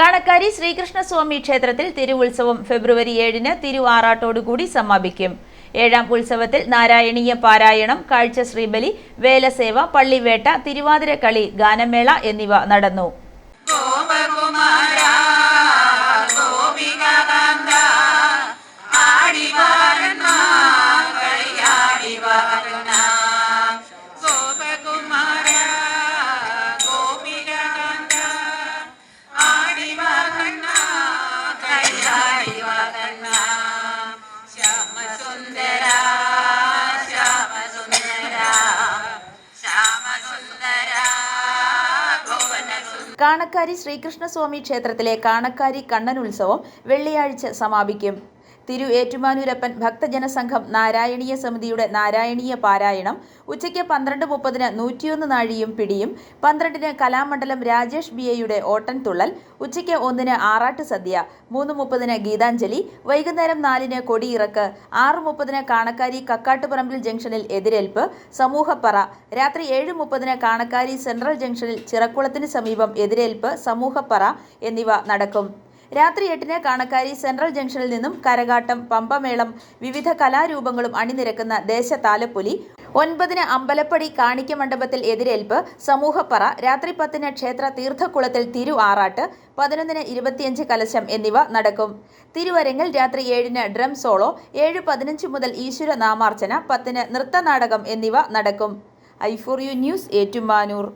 കാണക്കാരി ശ്രീകൃഷ്ണസ്വാമി ക്ഷേത്രത്തിൽ തിരുവുത്സവം ഫെബ്രുവരി ഏഴിന് തിരുവാറാട്ടോടുകൂടി സമാപിക്കും. ഏഴാം ഉത്സവത്തിൽ നാരായണീയ പാരായണം കാഴ്ച ശ്രീബലി വേലസേവ പള്ളിവേട്ട തിരുവാതിരക്കളി ഗാനമേള എന്നിവ നടന്നു. കാണക്കാരി ശ്രീകൃഷ്ണസ്വാമി ക്ഷേത്രത്തിലെ കാണക്കാരി കണ്ണൻ ഉത്സവം വെള്ളിയാഴ്ച സമാപിക്കും. തിരു ഏറ്റുമാനൂരപ്പൻ ഭക്തജനസംഘം നാരായണീയ സമിതിയുടെ നാരായണീയ പാരായണം ഉച്ചയ്ക്ക് പന്ത്രണ്ട് മുപ്പതിന് നൂറ്റിയൊന്ന് നാഴിയും പിടിയും പന്ത്രണ്ടിന് കലാമണ്ഡലം രാജേഷ് ബി എയുടെ ഓട്ടൻതുള്ളൽ ഉച്ചയ്ക്ക് ഒന്നിന് ആറാട്ട് സദ്യ മൂന്ന് മുപ്പതിന് ഗീതാഞ്ജലി വൈകുന്നേരം നാലിന് കൊടിയിറക്ക് ആറ് മുപ്പതിന് കാണക്കാരി കക്കാട്ടുപറമ്പിൽ ജംഗ്ഷനിൽ എതിരേൽപ്പ് സമൂഹപ്പറ രാത്രി ഏഴ് മുപ്പതിന് കാണക്കാരി സെൻട്രൽ ജംഗ്ഷനിൽ ചിറക്കുളത്തിന് സമീപം എതിരേൽപ്പ് സമൂഹപ്പറ എന്നിവ നടക്കും. രാത്രി എട്ടിന് കാണക്കാരി സെൻട്രൽ ജംഗ്ഷനിൽ നിന്നും കരകാട്ടം പമ്പമേളം വിവിധ കലാരൂപങ്ങളും അണിനിരക്കുന്ന ദേശതാലപ്പൊലി ഒൻപതിന് അമ്പലപ്പടി കാണിക്ക മണ്ഡപത്തിൽ എതിരേൽപ്പ് സമൂഹപ്പറ രാത്രി പത്തിന് ക്ഷേത്ര തീർത്ഥക്കുളത്തിൽ തിരു ആറാട്ട് പതിനൊന്നിന് ഇരുപത്തിയഞ്ച് കലശം എന്നിവ നടക്കും. തിരുവരങ്ങിൽ രാത്രി ഏഴിന് ഡ്രം സോളോ ഏഴ് പതിനഞ്ച് മുതൽ ഈശ്വര നാമാർച്ചന പത്തിന് നൃത്തനാടകം എന്നിവ നടക്കും. I four you news Ettumanoor.